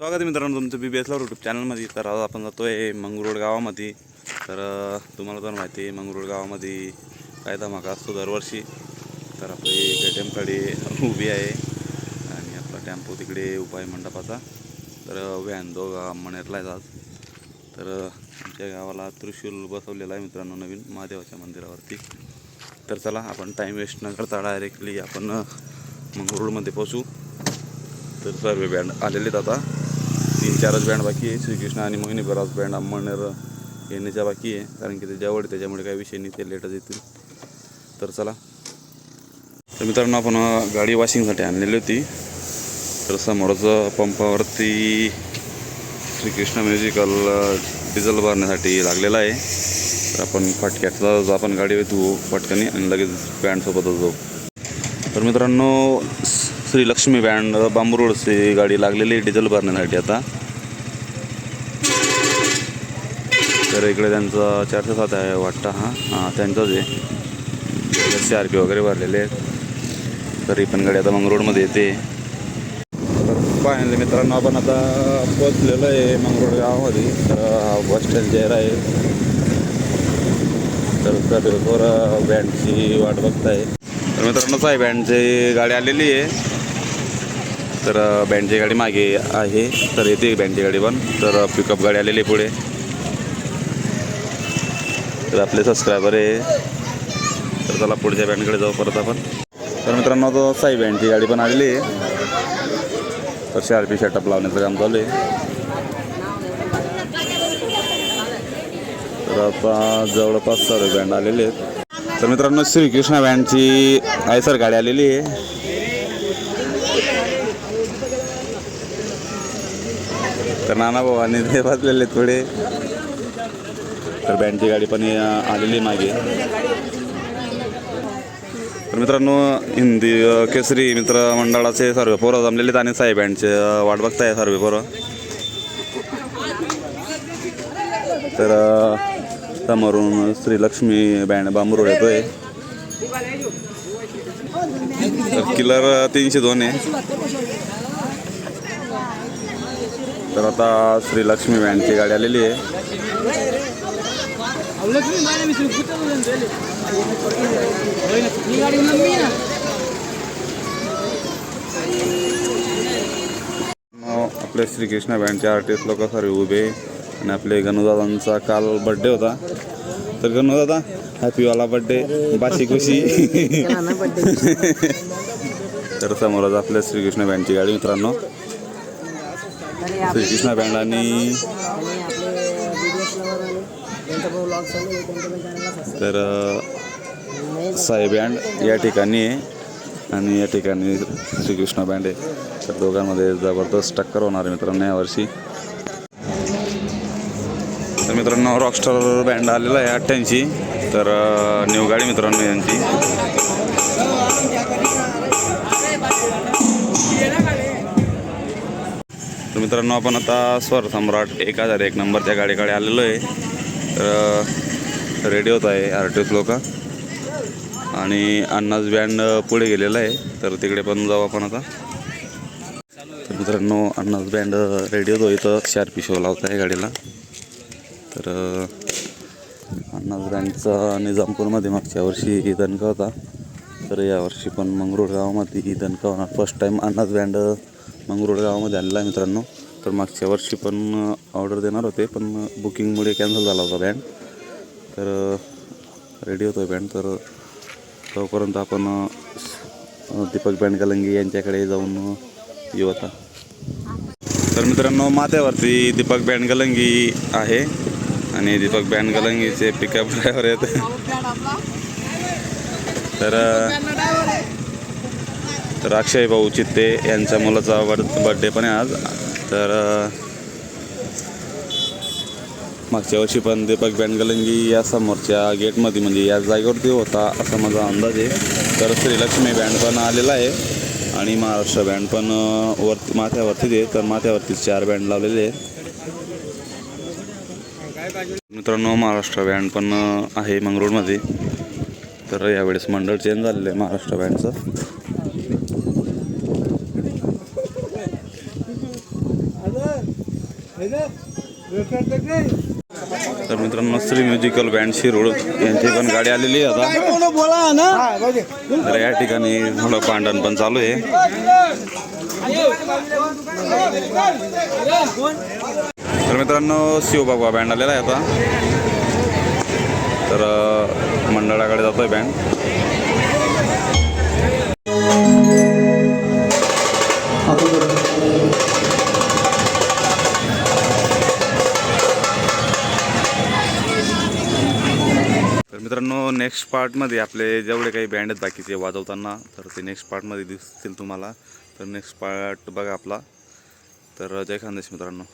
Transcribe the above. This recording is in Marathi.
स्वागत आहे मित्रांनो तुमचं बी बी एसला यूट्यूब चॅनलमध्ये तर आज आपण जातो आहे मंगरुळ गावामध्ये. तर तुम्हाला तर माहिती आहे मंगरुळ गावामध्ये काय धमाका असतो दरवर्षी. तर आपली के टी एमकडे उभी आहे आणि आपला टेम्पो तिकडे उपाय मंडपाचा. तर व्हॅन दोघा मनेरला आहे आज. तर आमच्या गावाला त्रिशूल बसवलेला आहे मित्रांनो नवीन महादेवाच्या मंदिरावरती. तर चला आपण टाईम वेस्ट न करता डायरेक्टली आपण अं, मंगरुळमध्ये पोचू तर सर्व बँड आलेले आहेत आता. तीन चारच बँड बाकी आहे. श्रीकृष्ण आणि मोहिनी बराच बँड अंमळनेर येण्याच्या बाकी आहे. कारण की ते जवळ आहे, त्याच्यामुळे काही विषय नाही. ते लेटच येतील तर चला. तर मित्रांनो आपण गाडी वॉशिंगसाठी आणलेली होती. तर समोरचं पंपावरती श्रीकृष्ण म्युझिकल डिझेल भरण्यासाठी लागलेला आहे. तर आपण फाटक्यातला आपण गाडी धुवू फटक्याने आणि लगेच बँडसोबतच जाऊ. तर मित्रांनो श्रीलक्ष्मी श्री लक्ष्मी बँड बांबरोडची गाडी लागलेली आहे डिझेल भरण्यासाठी आता. तर इकडे त्यांचा चारशे सात आहे वाटतं हा. हां त्यांचाच आहे. सी आर पी वगैरे भरलेले आहेत. तरी पण गाडी आता मंगरोडमध्ये येते. फायनली मित्रांनो आपण आता पोचलेलो आहे मंगरोड गावामध्ये. तर बस स्टँड जे आहे. तर सर्व बँडची वाट बघताय. तर मित्रांनोच आहे बँडची गाडी आलेली आहे. तर बँडची गाडी मागे आहे. तर येते बँडची गाडी पण. तर पिकअप गाडी आलेली आहे पुढे. तर आपले सबस्क्रायबर आहे. तर चला पुढच्या बँडकडे जाऊ परत आपण. तर मित्रांनो तो साई बँडची गाडी पण आलेली आहे. तर सी आर पी सेटअप लावण्याचं काम चालू आहे. तर आता जवळपास सर्व बँड आलेले आहेत. तर मित्रांनो श्रीकृष्ण बँडची आयसर गाडी आलेली आहे. तर नाना भाऊ आणि ते बसलेले थोडे. तर बँडची गाडी पण आलेली आहे मागे. तर मित्रांनो हिंदी केसरी मित्र मंडळाचे सर्व पोरं जमलेले आहेत आणि साई बँडचे वाट बघताय सर्व पोरं. तर समोरून श्रीलक्ष्मी बँड बांबरोड येतोय. तर किलर तीनशे दोन आहे. तर आता श्रीलक्ष्मी बँडची गाडी आलेली आहे. मग आपले श्रीकृष्ण बँडचे आर्टिस्ट लोक सारे उभे आणि आपले गणुदादांचा काल बड्डे होता. तर गणुदादा हॅपीवाला बड्डे बाशी खुशी. तर समोरच आपल्या श्रीकृष्ण बँडची गाडी मित्रांनो. श्रीकृष्ण बँड आणि तर साई बँड या ठिकाणी आहे. आणि या ठिकाणी श्रीकृष्ण बँड आहे. तर दोघांमध्ये जबरदस्त टक्कर होणार आहे मित्रांनो यावर्षी तर मित्रांनो रॉकस्टार बँड आलेला आहे अठ्ठ्याऐंशी. तर न्यू गाडी मित्रांनो यांची. तर मित्रांनो आपण आता स्वर सम्राट एक हजार एक नंबरच्या गाडीकडे आलेलो आहे. तर रेडी होत आहे एस लोक. आणि अन्नाच बँड पुढे गेलेला आहे. तर तिकडे पण जाऊ आपण आता. तर मित्रांनो अन्नाच बँड रेडी होतो. इथं शार्पी शो लावत आहे गाडीला. तर अन्नाच बँडचा निजामपूरमध्ये मागच्या वर्षी दणका होता. तर यावर्षी पण मंगरूळ गावामध्ये दणका होणार. फर्स्ट टाईम अन्नाच बँड मंगरूळ गावामध्ये आलेला आहे मित्रांनो. तर मागच्या वर्षी पण ऑर्डर देणार होते पण बुकिंगमुळे कॅन्सल झाला होता बँड तर रेडी होतो आहे बँड तर तोपर्यंत आपण दीपक बँड कलंगी यांच्याकडे जाऊन येऊ आता. तर मित्रांनो माथ्यावरती दीपक बँड कलंगी आहे आणि दीपक बँड कलंगीचे पिकअप ड्रायव्हर आहेत. तर तर अक्षय भाऊ चित्ते यांच्या मुलाचा बर्थ बड्डे पण आहे आज. तर मागच्या वर्षी पण दीपक बँडगलंगी या समोरच्या गेटमध्ये म्हणजे या जागेवरती होता असा माझा अंदाज आहे. तर श्रीलक्ष्मी बँड पण आलेला आहे आणि महाराष्ट्र बँड पण वरती माथ्यावरतीच आहे. तर माथ्यावरती चार बँड लावलेले आहेत. मित्रांनो महाराष्ट्र बँड पण आहे मंगरूळमध्ये. तर यावेळेस मंडळ चेंज झालेलं आहे महाराष्ट्र बँडचं. तर मित्रांनो श्री म्युझिकल बँड शिरोड यांची पण गाडी आलेली आहे आता. बोला ना तर या ठिकाणी थोडं भांडण पण चालू आहे. तर मित्रांनो शिवबाबा बँड आलेला आहे आता. तर मंडळाकडे जातोय बँड मित्रांनो नेक्स्ट पार्टमध्ये आपले जेवढे काही बँड आहेत बाकीचे वाजवताना तर ते नेक्स्ट पार्टमध्ये दिसतील तुम्हाला. तर नेक्स्ट पार्ट बघा आपला. तर जय खानदेश मित्रांनो.